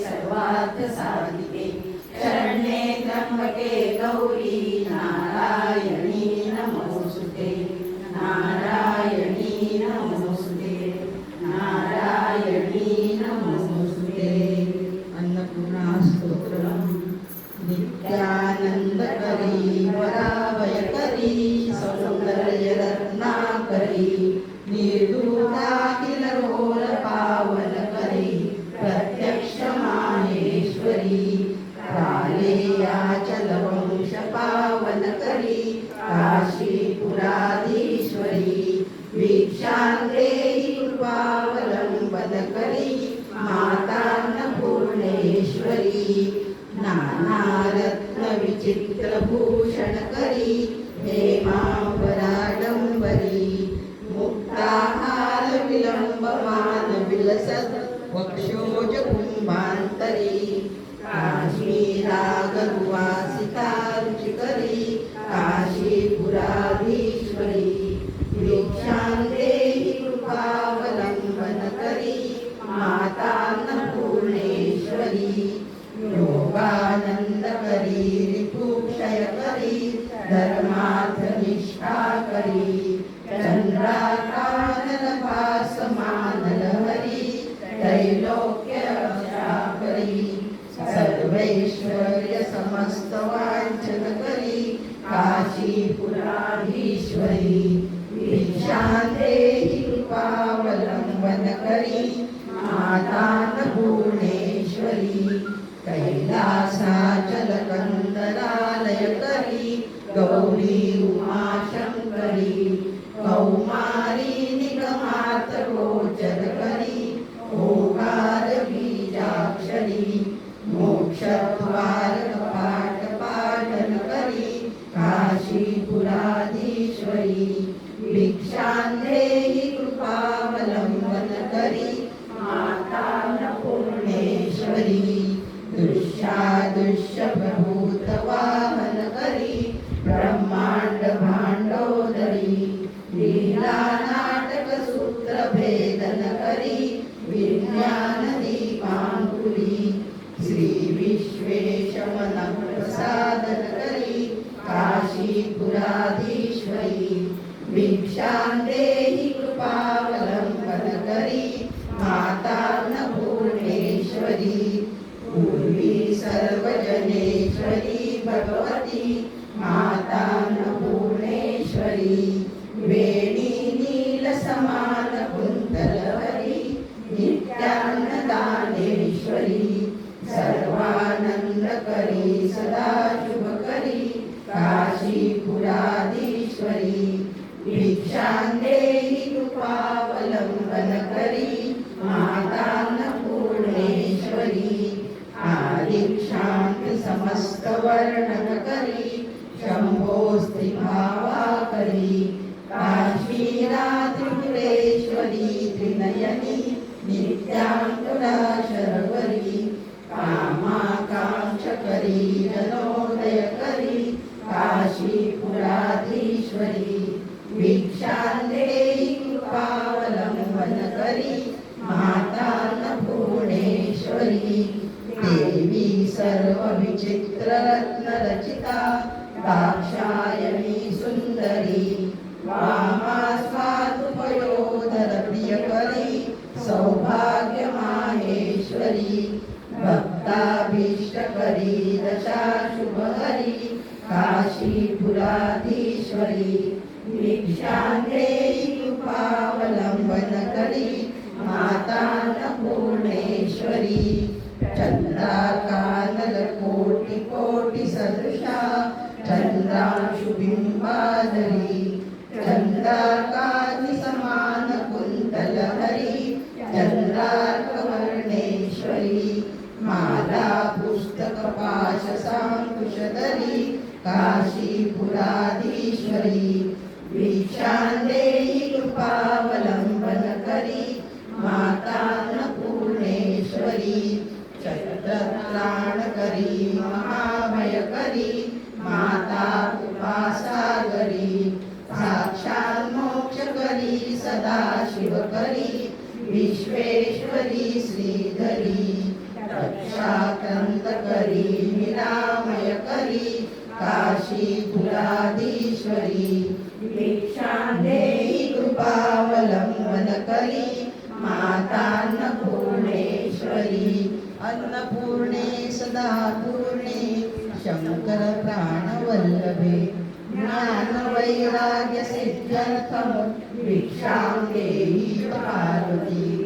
सर्वार्थसाधिके शरण्ये त्र्यम्बके गौरी नारायणी नमोऽस्तुते नारायणी नारायणेन नारायणी नारायणेन अन्नपूर्णास्तोत्रम् नित्यानन्दकरी वरावयकरी सौन्दर्यरत्नाकरी निर्दूरा कृपावलम्बनकरी मातान्नपूर्णेश्वरी नानारत्नविचित्रभूषणकरी हेमाम्बराडम्बरी मुक्ताहारविलम्बमानविलसत् वक्षोजकुम्भान्तरी काश्मीरागरुवा करी धर्मार्थ निष्ठा करी चंद्राकानन पास मानल हरी त्रैलोक्य करी सर्वेश्वर्य समस्त धर्मार्थनिष्ठाकरी करी काशी पुराधीश्वरी समस्तवाञ्छनकरी काशीपुराधीश्वरी करी माता मातान्नपूर्णेश्वरी कैलासा गौरी उमा उमाशङ्करी कौमारी निगमार्थगोचरकरी ओङ्कारबीजाक्षरी मोक्ष लीलानाटकसूत्रभेदनकरी विज्ञानदीपाङ्कुरी श्रीविश्वेशमनप्रसादनकरी काशीपुराधीश्वरी भिक्षान्देहि कृपावलम्बनकरी मातान्नपूर्णेश्वरी पूर्वी सर्वजनेश्वरी भगवती माता मातान्नपूर्णेश्वरी वेणी नीलसमानकुन्तलहरी काशीपुराधीश्वरी भिक्षान्देहि न पूर्णेश्वरी. आदिक्षान्त समस्तवर्णनकरी शम्भोऽस्ति भावाकरी काश्मीरा त्रिपुरेश्वरी त्रिनयनी नित्याङ्कुरा दाक्षायणी सुन्दरी वामास्वादुपयोधरप्रियकरी सौभाग्यमाहेश्वरी भक्ताभीष्टकरी दशाशुभहरी काशीपुराधीश्वरी भिक्षान्देहि कृपावलम्बनकरी मातान्नपूर्णेश्वरी चन्द्राकानलकोटिकोटिसदृशा चन्द्रांशुबिम्बाधरी चन्द्राकातिसमानकुन्तलहरी चन्द्रार्कवर्णेश्वरी माला पुस्तकपाशसाङ्कुशधरी काशीपुराधीश्वरी वीक्षान्देहि कृपावलम्बनकरी पूर्णेश्वरी चक्रत्राणकरी महाभयकरी माता उपासागरी साक्षात् मोक्षकरी सदा शिवकरी विश्वेश्वरी श्रीधरी करी निरामय करी अन्नपूर्णे सदा पूर्णे शङ्कर प्राणवल्लभे ज्ञानवैराग्यसिद्ध्यर्थं वैराग्य भिक्षां देहि पार्वती।